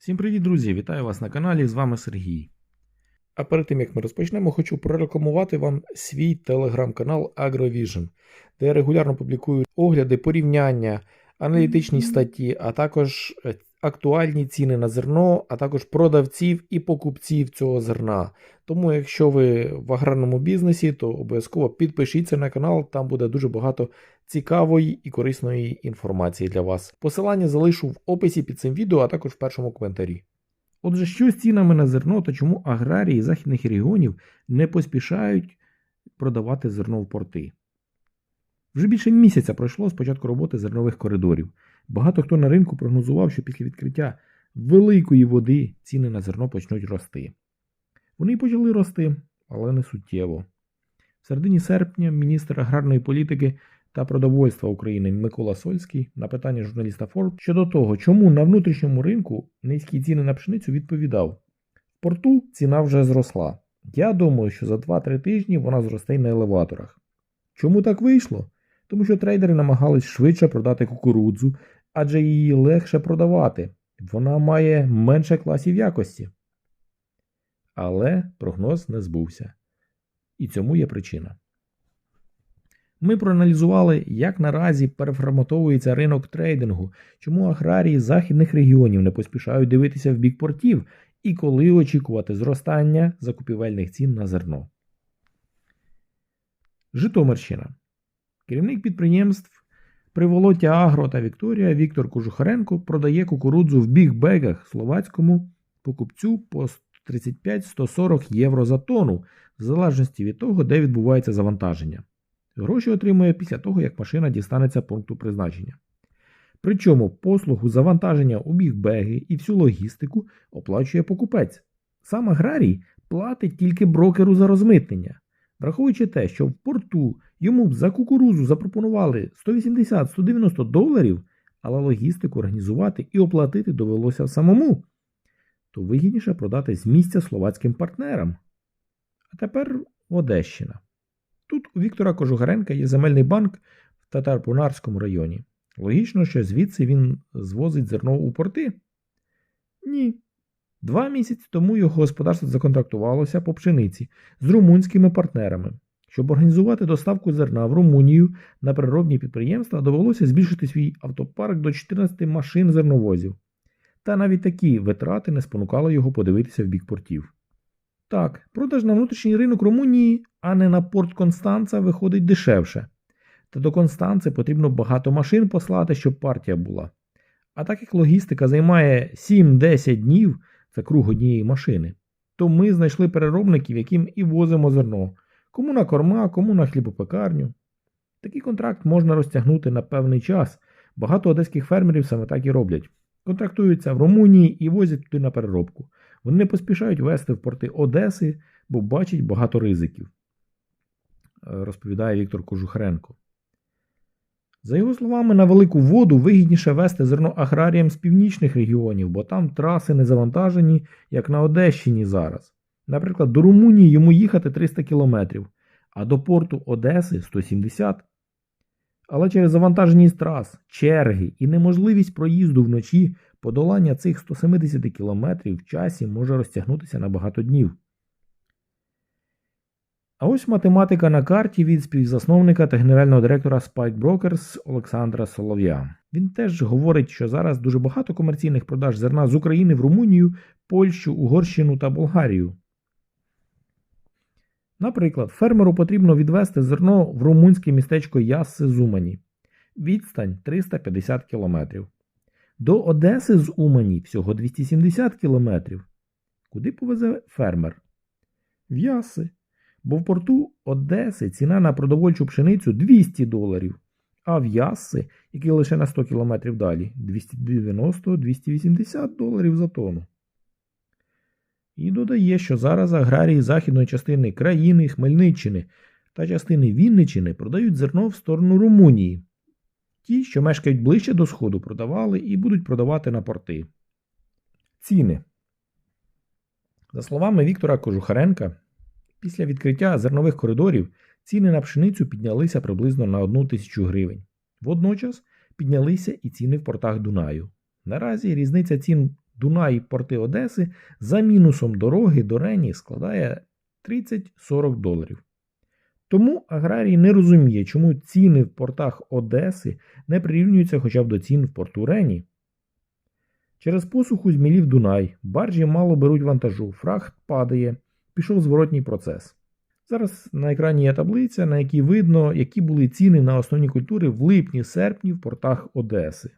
Всім привіт, друзі! Вітаю вас на каналі. З вами Сергій. А перед тим як ми розпочнемо, хочу прорекламувати вам свій телеграм-канал AgroVision, де я регулярно публікую огляди, порівняння, аналітичні статті, а також е, актуальні ціни на зерно, а також продавців і покупців цього зерна. Тому, якщо ви в аграрному бізнесі, то обов'язково підпишіться на канал, там буде дуже багато цікавої і корисної інформації для вас. Посилання залишу в описі під цим відео, а також в першому коментарі. Отже, що з цінами на зерно та чому аграрії західних регіонів не поспішають продавати зерно в порти? Вже більше місяця пройшло з початку роботи зернових коридорів. Багато хто на ринку прогнозував, що після відкриття великої води ціни на зерно почнуть рости. Вони й почали рости, але не суттєво. В середині серпня міністр аграрної політики та продовольства України Микола Сольський на питання журналіста Forbes щодо того, чому на внутрішньому ринку низькі ціни на пшеницю відповідав: в порту ціна вже зросла. Я думаю, що за 2-3 тижні вона зросте й на елеваторах. Чому так вийшло? Тому що трейдери намагались швидше продати кукурудзу, адже її легше продавати. Вона має менше класів якості. Але прогноз не збувся. І цьому є причина. Ми проаналізували, як наразі переформатовується ринок трейдингу, чому аграрії західних регіонів не поспішають дивитися в бік портів і коли очікувати зростання закупівельних цін на зерно. Житомирщина. Керівник підприємств Приволоття Агро та Вікторія Віктор Кожухаренко продає кукурудзу в бігбегах словацькому покупцю по 35-140 євро за тонну, в залежності від того, де відбувається завантаження. Гроші отримує після того, як машина дістанеться пункту призначення. Причому послугу завантаження у бігбеги і всю логістику оплачує покупець. Сам аграрій платить тільки брокеру за розмитнення. Враховуючи те, що в порту йому б за кукурузу запропонували 180-190 доларів, але логістику організувати і оплатити довелося самому, то вигідніше продати з місця словацьким партнерам. А тепер Одещина. Тут у Віктора Кожугаренка є земельний банк в Татарбунарському районі. Логічно, що звідси він звозить зерно у порти? Ні. Два місяці тому його господарство законтрактувалося по пшениці з румунськими партнерами. Щоб організувати доставку зерна в Румунію на переробні підприємства, довелося збільшити свій автопарк до 14 машин зерновозів. Та навіть такі витрати не спонукали його подивитися в бік портів. Так, продаж на внутрішній ринок Румунії, а не на порт Констанца виходить дешевше. Та до Констанци потрібно багато машин послати, щоб партія була. А так як логістика займає 7-10 днів, це круг однієї машини, то ми знайшли переробників, яким і возимо зерно, кому на корма, кому на хлібопекарню. Такий контракт можна розтягнути на певний час. Багато одеських фермерів саме так і роблять. Контрактуються в Румунії і возять туди на переробку. Вони не поспішають вести в порти Одеси, бо бачать багато ризиків, е, розповідає Віктор Кожухаренко. За його словами, на велику воду вигідніше вести зерно аграріям з північних регіонів, бо там траси не завантажені, як на Одещині зараз. Наприклад, до Румунії йому їхати 300 кілометрів, а до порту Одеси 170. Але через завантаженість трас, черги і неможливість проїзду вночі подолання цих 170 кілометрів в часі може розтягнутися на багато днів. А ось математика на карті від співзасновника та генерального директора Spike Brokers Олександра Солов'я. Він теж говорить, що зараз дуже багато комерційних продаж зерна з України в Румунію, Польщу, Угорщину та Болгарію. Наприклад, фермеру потрібно відвести зерно в румунське містечко Ясси Зумані. Відстань 350 км. До Одеси з Умані всього 270 км. Куди повезе фермер? В Яси. Бо в порту Одеси ціна на продовольчу пшеницю 200 доларів, а в Ясси, який лише на 100 км далі, 290-280 доларів за тонну. І додає, що зараз аграрії західної частини країни Хмельниччини та частини Вінниччини продають зерно в сторону Румунії. Ті, що мешкають ближче до Сходу, продавали і будуть продавати на порти. Ціни. За словами Віктора Кожухаренка, після відкриття зернових коридорів ціни на пшеницю піднялися приблизно на 1 тисячу гривень. Водночас піднялися і ціни в портах Дунаю. Наразі різниця цін Дунай порти Одеси за мінусом дороги до Рені складає 30-40 доларів. Тому аграрій не розуміє, чому ціни в портах Одеси не прирівнюються хоча б до цін в порту Рені. Через посуху змілів Дунай, баржі мало беруть вантажу, фрахт падає, пішов зворотній процес. Зараз на екрані є таблиця, на якій видно, які були ціни на основні культури в липні-серпні в портах Одеси.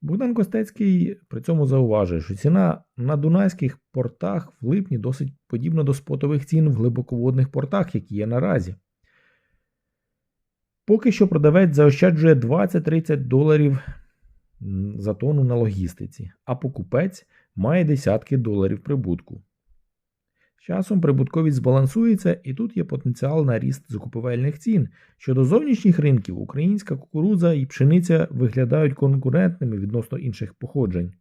Богдан Костецький при цьому зауважує, що ціна на дунайських портах в липні досить подібна до спотових цін в глибоководних портах, які є наразі. Поки що продавець заощаджує 20-30 доларів за тонну на логістиці, а покупець має десятки доларів прибутку. Часом прибутковість збалансується, і тут є потенціал на ріст закупівельних цін. Щодо зовнішніх ринків, українська кукурудза і пшениця виглядають конкурентними відносно інших походжень.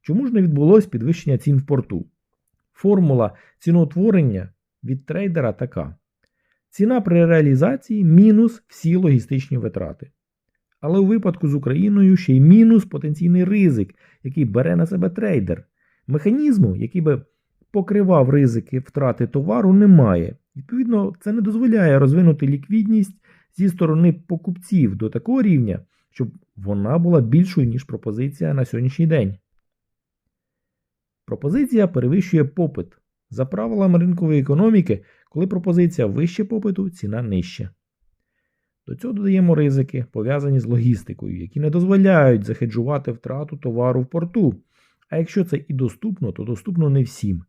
Чому ж не відбулось підвищення цін в порту? Формула ціноутворення від трейдера така: ціна при реалізації мінус всі логістичні витрати. Але у випадку з Україною ще й мінус потенційний ризик, який бере на себе трейдер. Механізму, який би покривав ризики втрати товару, немає. Відповідно, це не дозволяє розвинути ліквідність зі сторони покупців до такого рівня, щоб вона була більшою, ніж пропозиція на сьогоднішній день. Пропозиція перевищує попит. За правилами ринкової економіки, коли пропозиція вище попиту, ціна нижча. До цього додаємо ризики, пов'язані з логістикою, які не дозволяють захеджувати втрату товару в порту. А якщо це і доступно, то доступно не всім.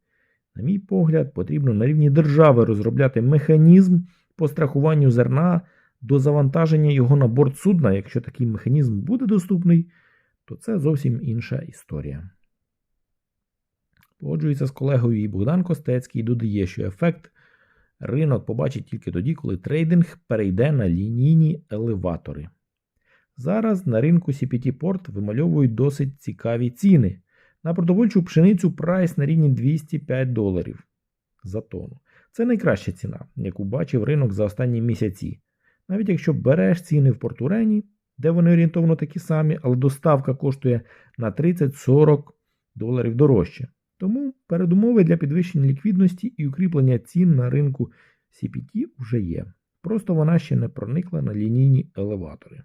На мій погляд, потрібно на рівні держави розробляти механізм по страхуванню зерна до завантаження його на борт судна. Якщо такий механізм буде доступний, то це зовсім інша історія. Погоджується з колегою і Богдан Костецький додає, що ефект ринок побачить тільки тоді, коли трейдинг перейде на лінійні елеватори. Зараз на ринку CPT Port вимальовують досить цікаві ціни. На продовольчу пшеницю прайс на рівні 205 доларів за тонну. Це найкраща ціна, яку бачив ринок за останні місяці. Навіть якщо береш ціни в Портурені, де вони орієнтовно такі самі, але доставка коштує на 30-40 доларів дорожче. Тому передумови для підвищення ліквідності і укріплення цін на ринку CPT вже є. Просто вона ще не проникла на лінійні елеватори.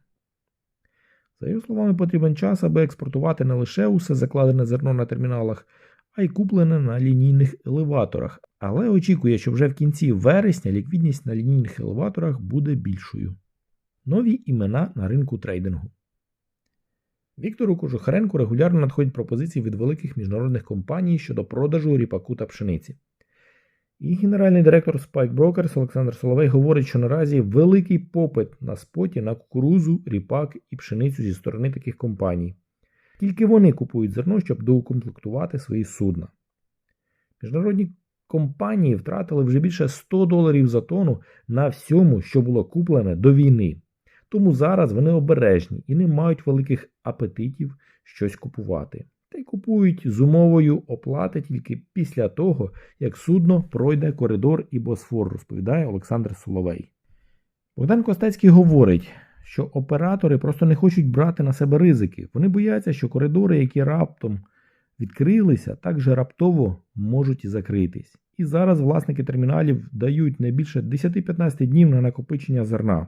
За його словами, потрібен час, аби експортувати не лише усе закладене зерно на терміналах, а й куплене на лінійних елеваторах. Але очікує, що вже в кінці вересня ліквідність на лінійних елеваторах буде більшою. Нові імена на ринку трейдингу. Віктору Кожухаренку регулярно надходять пропозиції від великих міжнародних компаній щодо продажу ріпаку та пшениці. І генеральний директор Spike Brokers Олександр Соловей говорить, що наразі великий попит на споті на кукурузу, ріпак і пшеницю зі сторони таких компаній. Тільки вони купують зерно, щоб доукомплектувати свої судна. Міжнародні компанії втратили вже більше 100 доларів за тонну на всьому, що було куплене до війни. Тому зараз вони обережні і не мають великих апетитів щось купувати. Та й купують з умовою оплати тільки після того, як судно пройде коридор і Босфор, розповідає Олександр Соловей. Богдан Костецький говорить, що оператори просто не хочуть брати на себе ризики. Вони бояться, що коридори, які раптом відкрилися, так же раптово можуть і закритись. І зараз власники терміналів дають не більше 10-15 днів на накопичення зерна.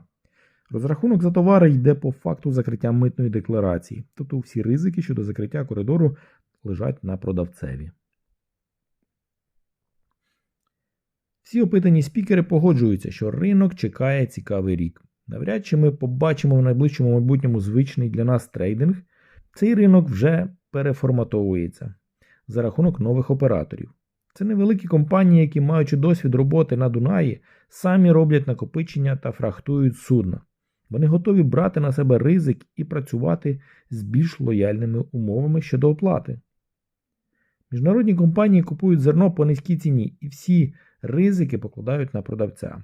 Розрахунок за товари йде по факту закриття митної декларації, тобто всі ризики щодо закриття коридору лежать на продавцеві. Всі опитані спікери погоджуються, що ринок чекає цікавий рік. Навряд чи ми побачимо в найближчому майбутньому звичний для нас трейдинг. Цей ринок вже переформатовується за рахунок нових операторів. Це невеликі компанії, які, маючи досвід роботи на Дунаї, самі роблять накопичення та фрахтують судна. Вони готові брати на себе ризик і працювати з більш лояльними умовами щодо оплати. Міжнародні компанії купують зерно по низькій ціні і всі ризики покладають на продавця.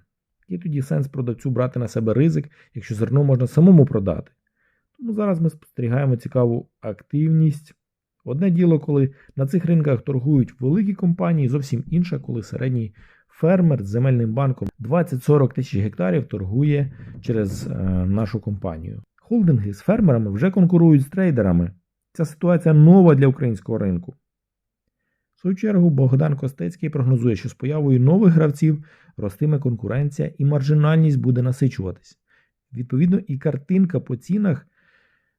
Є тоді сенс продавцю брати на себе ризик, якщо зерно можна самому продати. Тому зараз ми спостерігаємо цікаву активність. Одне діло, коли на цих ринках торгують великі компанії, зовсім інше, коли середній фермер з земельним банком 20-40 тисяч гектарів торгує через е, нашу компанію. Холдинги з фермерами вже конкурують з трейдерами. Ця ситуація нова для українського ринку. В свою чергу Богдан Костецький прогнозує, що з появою нових гравців ростиме конкуренція і маржинальність буде насичуватись. Відповідно, і картинка по цінах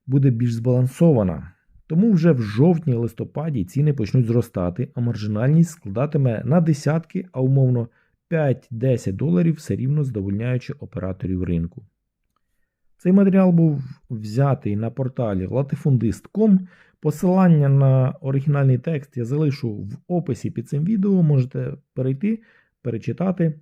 буде більш збалансована. Тому вже в жовтні-листопаді ціни почнуть зростати, а маржинальність складатиме на десятки, а умовно 5-10 доларів все рівно задовольняючи операторів ринку. Цей матеріал був взятий на порталі latifundist.com. Посилання на оригінальний текст я залишу в описі під цим відео. Можете перейти, перечитати.